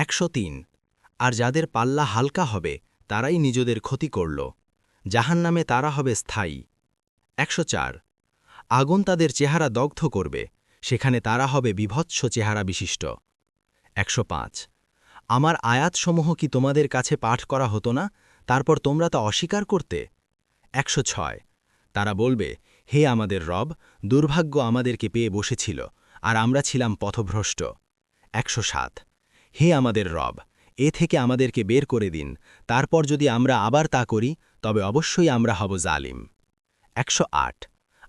একশো তিন। আর যাদের পাল্লা হালকা হবে, তারাই নিজেদের ক্ষতি করল। জাহান নামে তারা হবে স্থায়ী। একশো চার। আগুন তাদের চেহারা দগ্ধ করবে, সেখানে তারা হবে বিভৎস চেহারা বিশিষ্ট। একশো পাঁচ। আমার আয়াতসমূহ কি তোমাদের কাছে পাঠ করা হতো না? তারপর তোমরা তা অস্বীকার করতে? একশো ছয়। তারা বলবে, হে আমাদের রব, দুর্ভাগ্য আমাদেরকে পেয়ে বসেছিল, আর আমরা ছিলাম পথভ্রষ্ট। একশো সাত। হে আমাদের রব, এ থেকে আমাদেরকে বের করে দিন, তারপর যদি আমরা আবার তা করি, তবে অবশ্যই আমরা হব জালিম। একশো আট।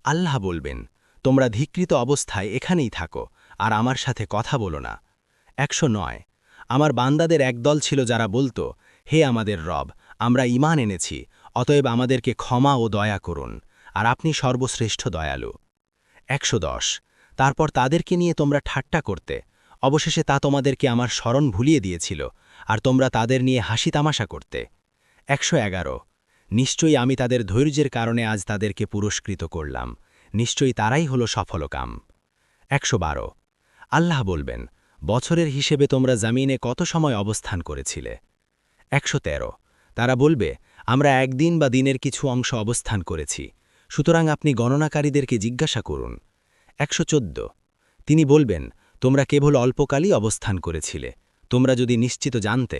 আল্লাহ বলবেন, তোমরা ধিকৃত অবস্থায় এখানেই থাকো, আর আমার সাথে কথা বলো না। একশো নয়। আমার বান্দাদের একদল ছিল যারা বলতো, হে আমাদের রব, আমরা ইমান এনেছি, অতএব আমাদেরকে ক্ষমা ও দয়া করুন, আর আপনি সর্বশ্রেষ্ঠ দয়ালু। একশো দশ। তারপর তাদেরকে নিয়ে তোমরা ঠাট্টা করতে অবশেষে তা তোমাদেরকে আমার স্মরণ ভুলিয়ে দিয়েছিল, আর তোমরা তাদের নিয়ে হাসি তামাশা করতে। একশো এগারো। নিশ্চয়ই আমি তাদের ধৈর্যের কারণে আজ তাদেরকে পুরস্কৃত করলাম। নিশ্চয়ই তারাই হল সফলকাম। একশো বারো। আল্লাহ বলবেন, বছরের হিসেবে তোমরা জামিনে কত সময় অবস্থান করেছিলে? একশো তেরো। তারা বলবে, আমরা একদিন বা দিনের কিছু অংশ অবস্থান করেছি। সুতরাং আপনি গণনাকারীদেরকে জিজ্ঞাসা করুন। একশো তিনি বলবেন তোমরা কেবল অল্পকালই অবস্থান করেছিলে। তোমরা যদি নিশ্চিত জানতে